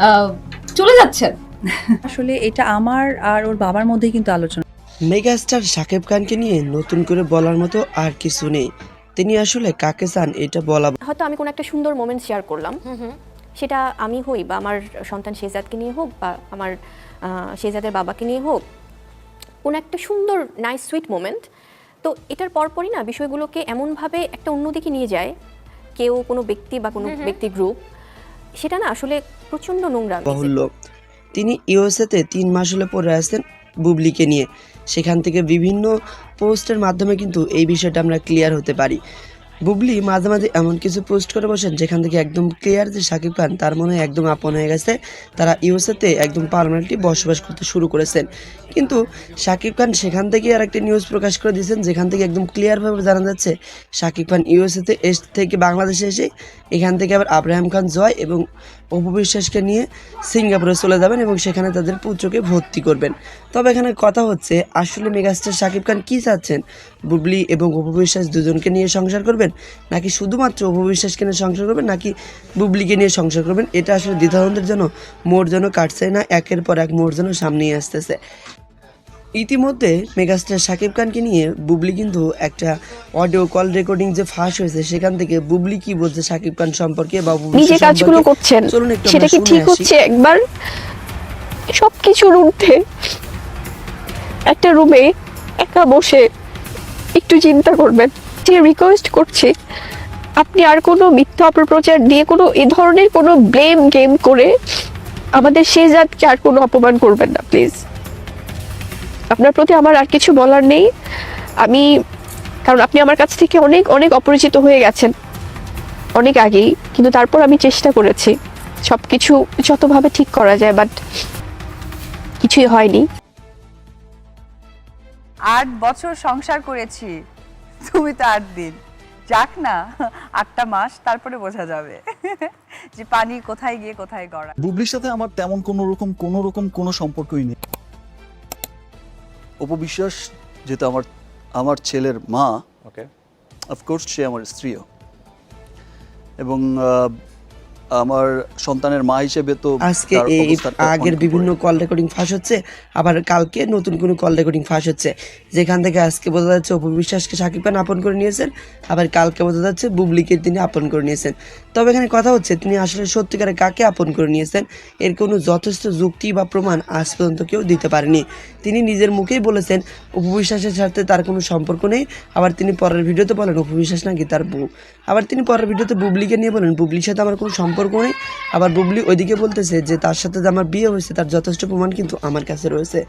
আহ, চলে যাচ্ছেন। আসলে এটা আমার আর ওর বাবার মধ্যে কিন্তু আলোচনা। মেগাস্টার শাকিব খানকে নিয়ে নতুন করে বলার মতো আর কিছু নেই। তিনি আসলে কাকে চান এটা বলা হয়তো আমি কোনো একটা সুন্দর মোমেন্ট শেয়ার করলাম। সেটা আমি হই বা আমার সন্তান শেজাদকে নিয়ে হোক বা আমার আহ, শেজাদের বাবাকে নিয়ে হোক কোনো একটা সুন্দর নাইস সুইট মোমেন্ট তো এটার পরপরই না বিষয়গুলোকে এমনভাবে একটা অন্যদিকে নিয়ে যায়। কেউ কোনো ব্যক্তি বা কোনো ব্যক্তি গ্রুপ সেটা না আসলে প্রচণ্ড নোংরা বাহুল্য তিনি ইউএসএতে তিন মাস হলে পরে আসতেন বুবলিকে নিয়ে। সেখান থেকে বিভিন্ন পোস্টের মাধ্যমে কিন্তু এই বিষয়টা আমরা ক্লিয়ার হতে পারি। বুবলি মাঝে মাঝে এমন কিছু পোস্ট করে বসেন যেখান থেকে একদম ক্লিয়ার যে সাকিব খান তার মনে হয় একদম আপন হয়ে গেছে। তারা ইউএসএতে একদম পারমানেন্টলি বসবাস করতে শুরু করেছেন। কিন্তু সাকিব খান সেখান থেকে আর একটি নিউজ প্রকাশ করে দিয়েছেন, যেখান থেকে একদম ক্লিয়ারভাবে জানা যাচ্ছে সাকিব খান ইউএসএতে এস থেকে বাংলাদেশে এসে এখান থেকে আবার আব্রাহাম খান জয় এবং অপু বিশ্বাসকে নিয়ে সিঙ্গাপুরে চলে যাবেন এবং সেখানে তাদের পুত্রকে ভর্তি করবেন। তবে এখানে কথা হচ্ছে, আসলে মেগাস্টার শাকিব খান কী চাচ্ছেন? বুবলি এবং অপবিশ্বাস দুজনকে নিয়ে সংসার করবেন? নাকি শুধুমাত্র উপবিশ্বাসকে নিয়ে সংসার করবেন, নাকি বুবলিকে নিয়ে সংসার করবেন? এটা আসলে দ্বিধাদ্বন্দ্বের জন্য মোর যেন কাটছে না, একের পর এক মোর যেন সামনেই আসতেছে। ইতিমধ্যে মেগাস্টার শাকিব খানকে নিয়ে বুবলি কিন্তু একটা অডিও কল রেকর্ডিং যে ফাঁস হয়েছে সেখান থেকে বুবলি কি বলছে শাকিব খান সম্পর্কে বা নিজে কাজগুলো করছেন সেটা কি ঠিক হচ্ছে? একবার সবকিছুর ঊর্ধ্বে একটা রুমে একা বসে একটু চিন্তা করবেন। যে রিকোয়েস্ট করছি আপনি আর কোনো মিথ্যা অপপ্রচার দিয়ে কোনো এ ধরনের কোনো ব্লেম গেম করে আমাদের সে জাতকে আর কোনো অপমান করবেন না প্লিজ আপনার প্রতি আমার আর কিছু বলার নেই। আমি কারণ আপনি আমার কাছ থেকে অনেক অনেক অপরিচিত হয়ে গেছেন। অনেক আগেই কিন্তু তারপর আমি চেষ্টা করেছি। সব কিছু যতভাবে ঠিক করা যায় বাট কিছুই হয়নি। আট বছর সংসার করেছি। তুমি তো আট দিন। যাক না আটটা মাস তারপরে বোঝা যাবে যে পানি কোথায় গিয়ে কোথায় গড়া। বুবলির সাথে আমার তেমন কোনো রকম কোনো রকম কোনো সম্পর্কই নেই। অপবিশ্বাস যেহেতু আমার আমার ছেলের মা ওকে অফকোর্স সে আমার স্ত্রীও। এবং আমার সন্তানের মা হিসেবে তো আজকে এই আগের বিভিন্ন কল রেকর্ডিং ফাঁস হচ্ছে আবার কালকে নতুন কোনো কল রেকর্ডিং ফাঁস হচ্ছে। যেখান থেকে আজকে বোঝা যাচ্ছে অপু বিশ্বাসকে সাকিব খান আপন করে নিয়েছেন আবার কালকে বোঝা যাচ্ছে বুবলিকে তিনি আপন করে নিয়েছেন। তবে এখানে কথা হচ্ছে তিনি আসলে সত্যিকারে কাকে আপন করে নিয়েছেন এর কোনো যথেষ্ট যুক্তি বা প্রমাণ আজ পর্যন্ত কেউ দিতে পারেনি। তিনি নিজের মুখেই বলেছেন অপু বিশ্বাসের সাথে তার কোনো সম্পর্ক নেই আবার তিনি পরের ভিডিওতে বলেন অপু বিশ্বাস নাকি তার বউ। আবার তিনি পরের ভিডিওতে বুবলিকে নিয়ে বলেন বুবলির সাথে আমার কোনো সম্পর্ক নেই। আবার বুবলি ওইদিকে বলতেছে যে, তার সাথে যে আমার বিয়ে হয়েছে, তার যথেষ্ট প্রমাণ কিন্তু আমার কাছে রয়েছে।